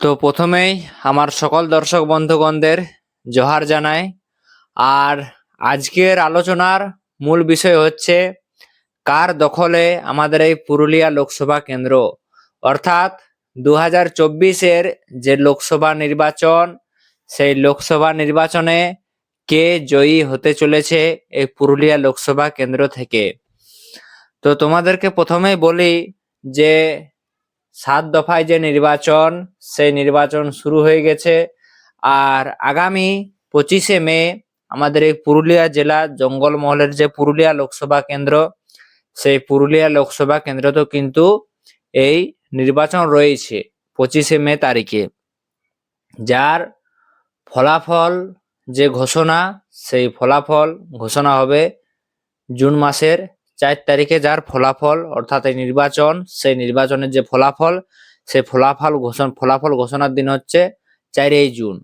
তো প্রথমেই আমার সকল দর্শক বন্ধুগণদের জোহার জানাই। আর আজকের আলোচনার মূল বিষয় হচ্ছে, কার দখলে আমাদের এই পুরুলিয়া লোকসভা কেন্দ্র? অর্থাৎ দু হাজার চব্বিশের যে লোকসভা নির্বাচন, সেই লোকসভা নির্বাচনে কে জয়ী হতে চলেছে এই পুরুলিয়া লোকসভা কেন্দ্র থেকে? তো তোমাদেরকে প্রথমেই বলি যে সাত দফায় যে নির্বাচন, সেই নির্বাচন শুরু হয়ে গেছে। আর আগামী পঁচিশে মে আমাদের এই পুরুলিয়া জেলা জঙ্গলমহলের যে পুরুলিয়া লোকসভা কেন্দ্র, সেই পুরুলিয়া লোকসভা কেন্দ্রতেও কিন্তু এই নির্বাচন রয়েছে পঁচিশে মে তারিখে। যার ফলাফল যে ঘোষণা, সেই ফলাফল ঘোষণা হবে জুন মাসের চার তারিখে যার ফলাফল, অর্থাৎ এই নির্বাচন, সেই নির্বাচনের যে ফলাফল, সেই ফলাফল ঘোষণা ফলাফল ঘোষণার দিন হচ্ছে চারই জুন।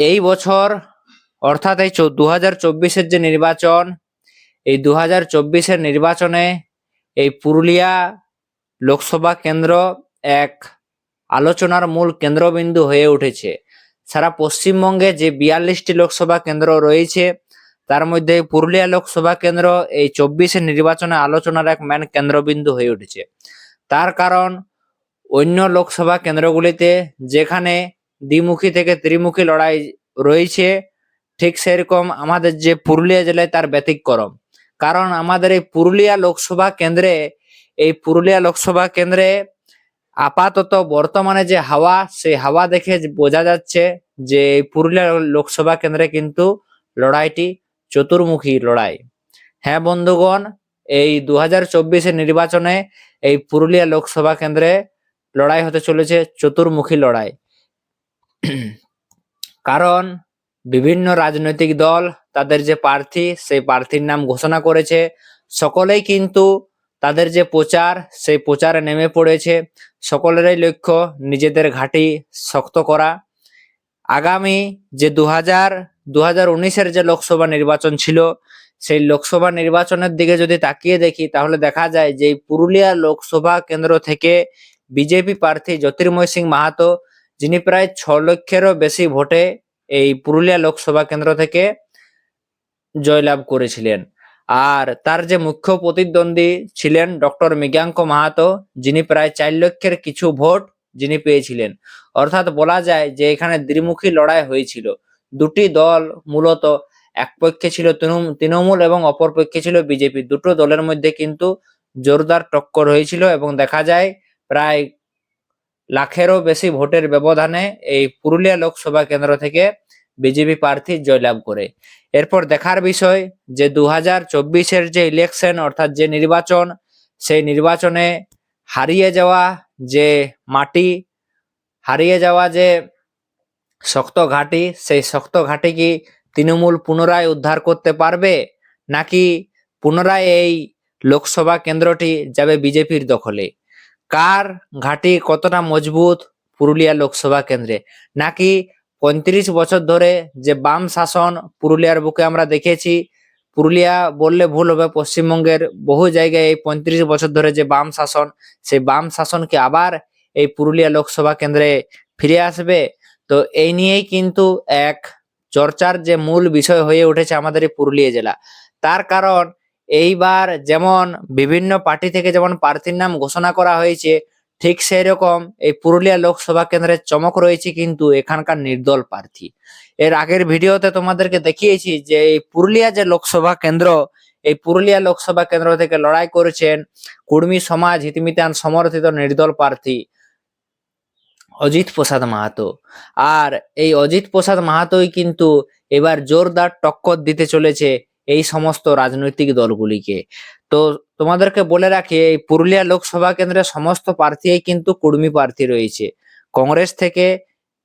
এই বছর, অর্থাৎ এই দু হাজার চব্বিশের যে নির্বাচন, এই দু হাজার চব্বিশের নির্বাচনে এই পুরুলিয়া লোকসভা কেন্দ্র এক আলোচনার মূল কেন্দ্রবিন্দু হয়ে উঠেছে। সারা পশ্চিমবঙ্গে যে বিয়াল্লিশটি লোকসভা কেন্দ্র রয়েছে তার মধ্যে পুরুলিয়া লোকসভা কেন্দ্র এই চব্বিশে নির্বাচনে আলোচনার এক ম্যান কেন্দ্রবিন্দু হয়ে উঠেছে। তার কারণ, অন্য লোকসভা কেন্দ্রগুলিতে যেখানে দ্বিমুখী থেকে ত্রিমুখী লড়াই রয়েছে, ঠিক সেরকম আমাদের যে পুরুলিয়া জেলায় তার ব্যতিক্রম। কারণ আমাদের এই পুরুলিয়া লোকসভা কেন্দ্রে, এই পুরুলিয়া লোকসভা কেন্দ্রে আপাতত বর্তমানে যে হাওয়া, সেই হাওয়া দেখে বোঝা যাচ্ছে যে পুরুলিয়া লোকসভা কেন্দ্রে কিন্তু লড়াইটি চতুর্মুখী লড়াই। হ্যাঁ বন্ধুগণ, এই দু হাজার নির্বাচনে এই পুরুলিয়া লোকসভা কেন্দ্রে লড়াই হতে চলেছে চতুর্মুখী লড়াই। কারণ বিভিন্ন রাজনৈতিক দল তাদের যে প্রার্থী, সেই প্রার্থীর নাম ঘোষণা করেছে। সকলেই কিন্তু তাদের যে প্রচার, সেই প্রচারে নেমে পড়েছে। সকলেরই লক্ষ্য নিজেদের ঘাঁটি শক্ত করা। আগামী যে দু হাজার দু হাজার উনিশের যে লোকসভা নির্বাচন ছিল, সেই লোকসভা নির্বাচনের দিকে যদি তাকিয়ে দেখি, তাহলে দেখা যায় যে পুরুলিয়া লোকসভা কেন্দ্র থেকে বিজেপি প্রার্থী জ্যোতির্ময় সিং মাহাতো, যিনি প্রায় ছ লক্ষেরও বেশি ভোটে এই পুরুলিয়া লোকসভা কেন্দ্র থেকে জয়লাভ করেছিলেন। আর তার যে মুখ্য প্রতিদ্বন্দ্বী ছিলেন ডক্টর মৃগাঙ্ক মাহাতো, যিনি প্রায় চার লক্ষের কিছু ভোট যিনি পেয়েছিলেন। অর্থাৎ বলা যায় যে এখানে দ্বিমুখী লড়াই হয়েছিল। দুটি দল মূলত এক পক্ষে ছিল তৃণমূল- এবং অপর পক্ষে ছিল বিজেপি। দুটো দলের মধ্যে কিন্তু জোরদার টক্কর হয়েছিল এবং দেখা যায় প্রায় লাখেরও বেশি ভোটের ব্যবধানে এই পুরুলিয়া লোকসভা কেন্দ্র থেকে বিজেপি প্রার্থী জয়লাভ করে। এরপর দেখার বিষয় যে দু হাজার চব্বিশের যে ইলেকশন অর্থাৎ যে নির্বাচন, সেই নির্বাচনে হারিয়ে যাওয়া যে মাটি, হারিয়ে যাওয়া যে শক্ত ঘাঁটি, সেই শক্ত ঘাঁটি কি তৃণমূল পুনরায় উদ্ধার করতে পারবে নাকি পুনরায় এই লোকসভা কেন্দ্রটি যাবে বিজেপির দখলে? কার ঘাঁটি কতটা মজবুত পুরুলিয়া লোকসভা কেন্দ্রে? নাকি পঁয়ত্রিশ বছর ধরে যে বাম শাসন পুরুলিয়ার বুকে আমরা দেখেছি পুরুলিয়া বললে ভুল হবে, পশ্চিমবঙ্গের বহু জায়গায় এই পঁয়ত্রিশ বছর ধরে যে বাম শাসন, সেই বাম শাসনকে আবার এই পুরুলিয়া লোকসভা কেন্দ্রে ফিরে আসবে। তো এই নিয়েই কিন্তু এক চর্চার যে মূল বিষয় হয়ে উঠেছে আমাদের এই পুরুলিয়া জেলা। তার কারণ, এইবার যেমন বিভিন্ন পার্টি থেকে যেমন প্রার্থীর নাম ঘোষণা করা হয়েছে ঠিক সেই রকম এই পুরুলিয়া লোকসভা কেন্দ্রের চমক রয়েছে কিন্তু এখানকার নির্দল প্রার্থী। এর আগের ভিডিওতে তোমাদেরকে দেখিয়েছি যে এই পুরুলিয়া যে লোকসভা কেন্দ্র, এই পুরুলিয়া লোকসভা কেন্দ্র থেকে লড়াই করেছেন কুর্মী সমাজ, হিতমিতান, সমর্থিত নির্দল প্রার্থী অজিত প্রসাদ মাহাতো। আর এই অজিত প্রসাদ মাহাতোই কিন্তু এবার জোরদার টক্কর দিতে চলেছে এই সমস্ত রাজনৈতিক দলগুলিকে। তো তোমাদেরকে বলে রাখি, এই পুরুলিয়া লোকসভা কেন্দ্রের সমস্ত প্রার্থীই কিন্তু কুর্মী প্রার্থী রয়েছে। কংগ্রেস থেকে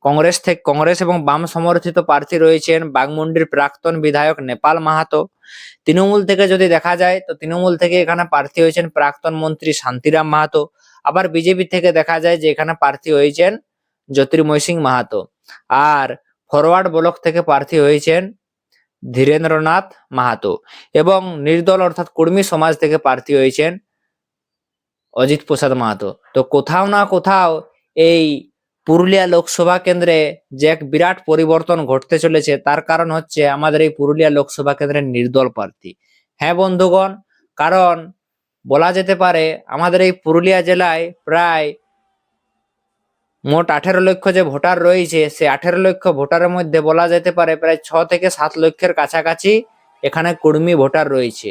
কংগ্রেস থেকে কংগ্রেস এবং বাম সমর্থিত প্রার্থী রয়েছেন বাগমুন্ডির প্রাক্তন বিধায়ক নেপাল মাহাতো। তৃণমূল থেকে যদি দেখা যায়, তো তৃণমূল থেকে এখানে প্রার্থী হয়েছেন প্রাক্তন মন্ত্রী শান্তিরাম মাহাতো। আবার বিজেপি থেকে দেখা যায় যে এখানে প্রার্থী হয়েছেন জ্যোতির্ময় সিং মাহাতো। আর ফরওয়ার্ড ব্লক থেকে প্রার্থী হয়েছেন ধীরেন্দ্রনাথ মাহাতো এবং নির্দল অর্থাৎ কর্মী সমাজ থেকে প্রার্থী হয়েছেন অজিত প্রসাদ মাহাতো। তো কোথাও না কোথাও এই পুরুলিয়া লোকসভা কেন্দ্রে যে এক বিরাট পরিবর্তন ঘটতে চলেছে, তার কারণ হচ্ছে আমাদের এই পুরুলিয়া লোকসভা কেন্দ্রের নির্দল প্রার্থী। হ্যাঁ বন্ধুগণ, কারণ বলা যেতে পারে আমাদের এই পুরুলিয়া জেলায় প্রায় মোট আঠেরো লক্ষ যে ভোটার রয়েছে, সে আঠেরো লক্ষ ভোটারের মধ্যে বলা যেতে পারে প্রায় ছ থেকে সাত লক্ষের কাছাকাছি এখানে কুর্মী ভোটার রয়েছে।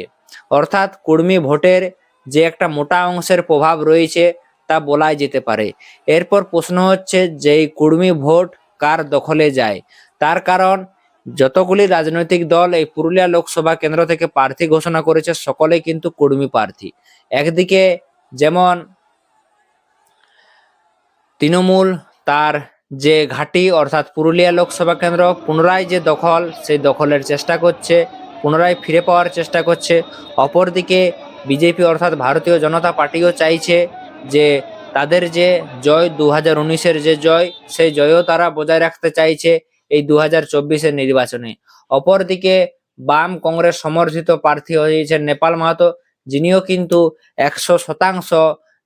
অর্থাৎ কুর্মী ভোটের যে একটা মোটা অংশের প্রভাব রয়েছে তা বলাই যেতে পারে। এরপর প্রশ্ন হচ্ছে যে কুর্মী ভোট কার দখলে যায়? তার কারণ, যতগুলি রাজনৈতিক দল এই পুরুলিয়া লোকসভা কেন্দ্র থেকে প্রার্থী ঘোষণা করেছে, সকলেই কিন্তু কুর্মী প্রার্থী। একদিকে যেমন তৃণমূল তার যে ঘাঁটি, অর্থাৎ পুরুলিয়া লোকসভা কেন্দ্র, পুনরায় যে দখল, সেই দখলের চেষ্টা করছে, পুনরায় ফিরে পাওয়ার চেষ্টা করছে। অপরদিকে বিজেপি, অর্থাৎ ভারতীয় জনতা পার্টিও চাইছে যে তাদের যে জয় দু হাজার উনিশের যে জয়, সেই জয়ও তারা বজায় রাখতে চাইছে এই দু হাজার চব্বিশের নির্বাচনে। অপরদিকে বাম কংগ্রেস সমর্থিত প্রার্থী হয়েছেন নেপাল মাহাতো, যিনিও কিন্তু একশো শতাংশ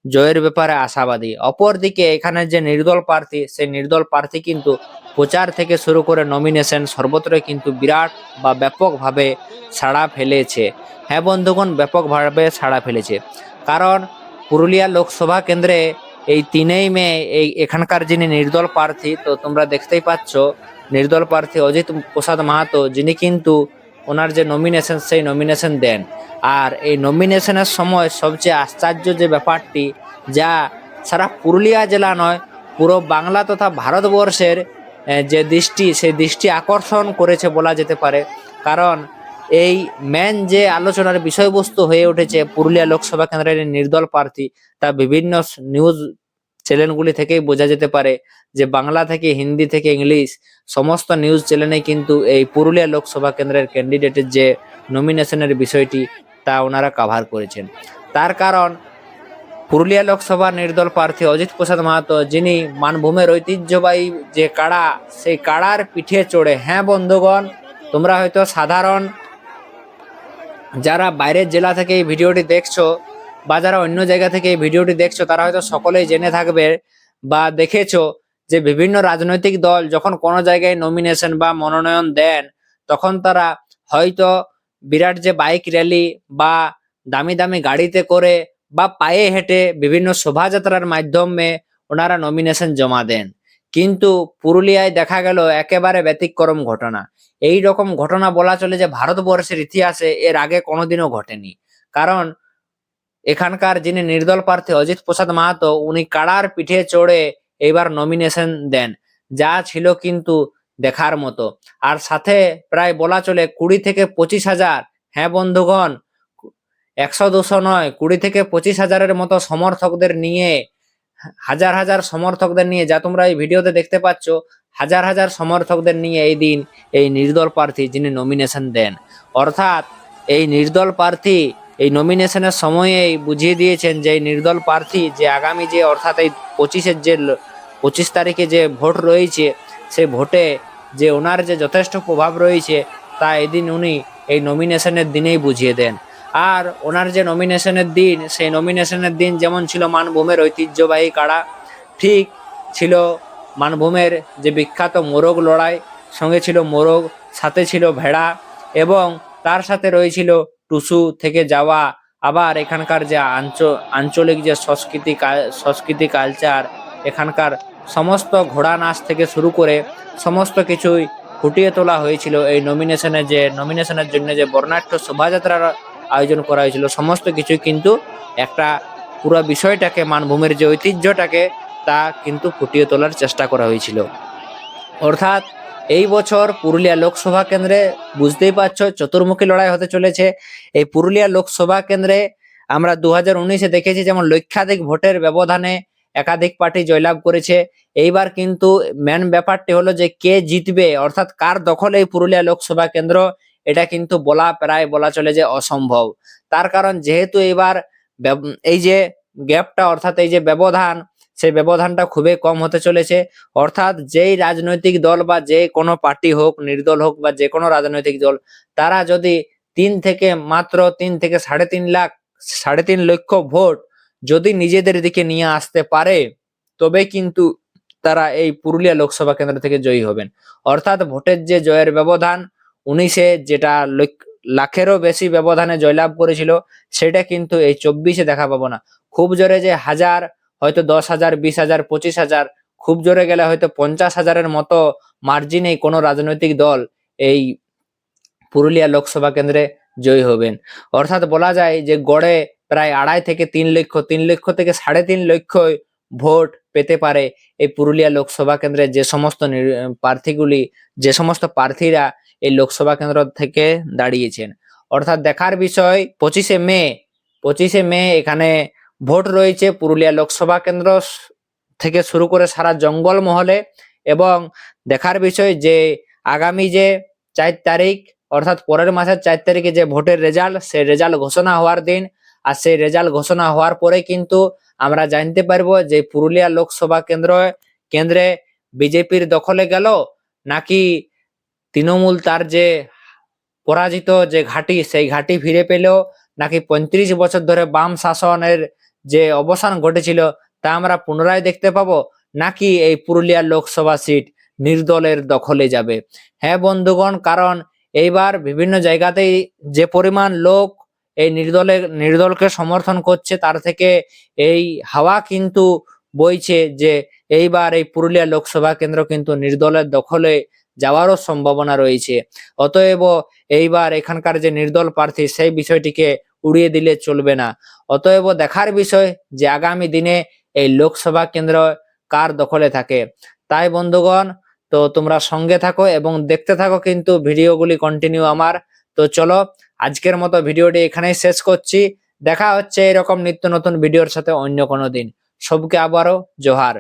জয়ের ব্যাপারে আশাবাদী। অপরদিকে এখানে যে নির্দল প্রার্থী, সেই নির্দল প্রার্থী কিন্তু প্রচার থেকে শুরু করে নমিনেশন সর্বত্রই কিন্তু বিরাট বা ব্যাপকভাবে সাড়া ফেলেছে। হ্যাঁ বন্ধুগণ, ব্যাপকভাবে সাড়া ফেলেছে। কারণ পুরুলিয়া লোকসভা কেন্দ্রে এই তিনেই মে, এই এখানকার যিনি নির্দল প্রার্থী, তো তোমরা দেখতেই পাচ্ছ, নির্দল প্রার্থী অজিত প্রসাদ মাহাতো, যিনি কিন্তু ওনার যে নমিনেশন সেই নমিনেশন দেন। আর এই নমিনেশনের সময় সবচেয়ে আশ্চর্য যে ব্যাপারটি, যা সারা পুরুলিয়া জেলা নয়, পুরো বাংলা তথা ভারতবর্ষের যে দৃষ্টি, সেই দৃষ্টি আকর্ষণ করেছে বলা যেতে পারে। কারণ এই মেন যে আলোচনার বিষয়বস্তু হয়ে উঠেছে পুরুলিয়া লোকসভা কেন্দ্রের নির্দল প্রার্থী, তা বিভিন্ন নিউজ চ্যানেলগুলি থেকেই বোঝা যেতে পারে যে বাংলা থেকে হিন্দি থেকে ইংলিশ সমস্ত নিউজ চ্যানেলে কিন্তু এই পুরুলিয়া লোকসভা কেন্দ্রের ক্যান্ডিডেটের যে নমিনেশনের বিষয়টি তা ওনারা কাভার করেছেন। তার কারণ পুরুলিয়া লোকসভা নির্দল প্রার্থী অজিত প্রসাদ মাহাতো, যিনি মানভূমের ঐতিহ্যবাহী যে কাড়া, সেই কাড়ার পিঠে চড়ে হ্যাঁ বন্ধুগণ, তোমরা হয়তো সাধারণ যারা বাইরের জেলা থেকে এই ভিডিওটি দেখছ বা যারা অন্য জায়গা থেকে এই ভিডিওটি দেখছ, তারা হয়তো সকলেই জেনে থাকবে বা দেখেছ যে বিভিন্ন রাজনৈতিক দল যখন কোনো জায়গায় নমিনেশন বা মনোনয়ন দেন, তখন তারা হয়তো বিরাট যে বাইক র্যালি বা দামি দামি গাড়িতে করে বা পায়ে হেঁটে বিভিন্ন শোভাযাত্রার মাধ্যমে ওনারা নমিনেশন জমা দেন। কিন্তু পুরুলিয়ায় দেখা গেল একেবারে ব্যতিক্রম ঘটনা। এই রকম ঘটনা বলা চলে যে ভারতবর্ষের ইতিহাসে এর আগে কোনোদিনও ঘটেনি। কারণ এখানকার যিনি নির্দল প্রার্থী অজিত প্রসাদ মাহাতো, উনি কাড়ার পিঠে চড়ে এইবার নমিনেশন দেন। যা ছিল কিন্তু দেখার মতো। আর সাথে প্রায় বলা চলে কুড়ি থেকে পঁচিশ হাজার। হ্যাঁ বন্ধুগণ, একশো দুশো নয়, কুড়ি থেকে পঁচিশ হাজারের মতো সমর্থকদের নিয়ে, হাজার হাজার সমর্থকদের নিয়ে, যা তোমরা এই ভিডিওতে দেখতে পাচ্ছ, হাজার হাজার সমর্থকদের নিয়ে এই দিন এই নির্দল প্রার্থী যিনি নমিনেশন দেন। অর্থাৎ এই নির্দল প্রার্থী এই নমিনেশনের সময়েই বুঝিয়ে দিয়েছেন যে নির্দল প্রার্থী যে আগামী যে অর্থাৎ এই পঁচিশের যে পঁচিশ তারিখে যে ভোট রয়েছে, সেই ভোটে যে ওনার যে যথেষ্ট প্রভাব রয়েছে, তা এদিন উনি এই নমিনেশনের দিনেই বুঝিয়ে দেন। আর ওনার যে নমিনেশনের দিন, সেই নমিনেশনের দিন যেমন ছিল মানভূমের ঐতিহ্যবাহী কাড়া, ঠিক ছিল মানভূমের যে বিখ্যাত মোরগ লড়াই, সঙ্গে ছিল মোরগ, সাথে ছিল ভেড়া, এবং তার সাথে রয়েছিল টুসু থেকে যাওয়া, আবার এখানকার যে আঞ্চ, আঞ্চলিক যে সংস্কৃতি সংস্কৃতি কালচার এখানকার সমস্ত ঘোড়া নাচ থেকে শুরু করে সমস্ত কিছুই ফুটিয়ে তোলা হয়েছিল। এই নমিনেশনে যে নমিনেশনের জন্য যে বর্ণাঢ্য শোভাযাত্রার আয়োজন করা হয়েছিল, সমস্ত কিছুই কিন্তু একটা পুরো বিষয়টাকে, মানভূমির যে ঐতিহ্যটাকে তা কিন্তু ফুটিয়ে তোলার চেষ্টা করা হয়েছিল। অর্থাৎ এই বছর পুরুলিয়া লোকসভা কেন্দ্রে বুঝতেই পারছ চতুর্মুখী লড়াই হতে চলেছে। এই পুরুলিয়া লোকসভা কেন্দ্রে আমরা দু হাজার উনিশে দেখেছি যেমন লক্ষাধিক ভোটের ব্যবধানে একাধিক পার্টি জয়লাভ করেছে। এইবার কিন্তু মেন ব্যাপারটি হলো যে কে জিতবে, অর্থাৎ কার দখলে এই পুরুলিয়া লোকসভা কেন্দ্র, এটা কিন্তু বলা প্রায় বলা চলে যে অসম্ভব। তার কারণ যেহেতু এবার এই যে গ্যাপটা, অর্থাৎ এই যে ব্যবধান সেই ব্যবধানটা খুবই কম হতে চলেছে। অর্থাৎ যেই রাজনৈতিক দল বা যে কোনো পার্টি হোক, নির্দল হোক বা যে কোনো রাজনৈতিক দল, তারা যদি তিন থেকে মাত্র তিন থেকে সাড়ে তিন লাখ, সাড়ে তিন লক্ষ ভোট যদি নিজেদের দিকে নিয়ে আসতে পারে, তবে কিন্তু তারা এই পুরুলিয়া লোকসভা কেন্দ্র থেকে জয়ী হবেন। অর্থাৎ ভোটের যে জয়ের ব্যবধান, উনিশে যেটা লাখেরও বেশি ব্যবধানে জয়লাভ করেছিল, সেটা কিন্তু এই চব্বিশে দেখা পাবো না। খুব জোরে যে হাজার হয়তো দশ হাজার, বিশ হাজার, পঁচিশ হাজার, খুব জোরে গেলে হয়তো পঞ্চাশ হাজারের মতো মার্জিনে কোনো রাজনৈতিক দল এই পুরুলিয়া লোকসভা কেন্দ্রে জয়ী হবেন। অর্থাৎ বলা যায় যে গড়ে প্রায় আড়াই থেকে তিন লক্ষ তিন লক্ষ থেকে সাড়ে তিন লক্ষ ভোট পেতে পারে এই পুরুলিয়া লোকসভা কেন্দ্রে যে সমস্ত প্রার্থীগুলি, যে সমস্ত প্রার্থীরা এই লোকসভা কেন্দ্র থেকে দাঁড়িয়েছেন। অর্থাৎ দেখার বিষয় পঁচিশে মে পঁচিশে মে এখানে ভোট রয়েছে পুরুলিয়া লোকসভা কেন্দ্র থেকে শুরু করে সারা জঙ্গল মহলে এবং দেখার বিষয় যে আগামী যে চার তারিখ, অর্থাৎ পরের মাসের চার তারিখে যে ভোটের রেজাল্ট, সেই রেজাল্ট ঘোষণা হওয়ার দিন। আর সেই রেজাল্ট ঘোষণা হওয়ার পরে কিন্তু আমরা জানতে পারব যে পুরুলিয়া লোকসভা কেন্দ্র, কেন্দ্রে বিজেপির দখলে গেল নাকি তৃণমূল তার যে পরাজিত যে ঘাঁটি, সেই ঘাঁটি ফিরে পেল নাকি পঁয়ত্রিশ বছর ধরে বাম শাসনের যে অবসান ঘটেছিল তা আমরা পুনরায় দেখতে পাবো। নাকি এই পুরুলিয়া লোকসভা সিট নির্দলের দখলে যাবে? হ্যাঁ বন্ধুগণ, কারণ এইবার বিভিন্ন জায়গাতেই যে পরিমাণ লোক এই নির্দলের নির্দলকে সমর্থন করছে, তার থেকে এই হাওয়া কিন্তু বইছে যে এইবার এই পুরুলিয়া লোকসভা কেন্দ্র কিন্তু নির্দলের দখলে যাওয়ারও সম্ভাবনা রয়েছে। অতএব এইবার এখানকার যে নির্দল প্রার্থী, সেই বিষয়টিকে উড়িয়ে দিলে চলবে না। অতএব দেখার বিষয় যে আগামী দিনে এই লোকসভা কেন্দ্র কার দখলে থাকে। তাই বন্ধুগণ, তো তোমরা সঙ্গে থাকো এবং দেখতে থাকো কিন্তু ভিডিওগুলি কন্টিনিউ আমার। তো চলো, আজকের মতো ভিডিওটি এখানেই শেষ করছি। দেখা হচ্ছে এরকম নিত্য নতুন ভিডিওর সাথে অন্য কোনো দিন। সবকে আবারও জোহার।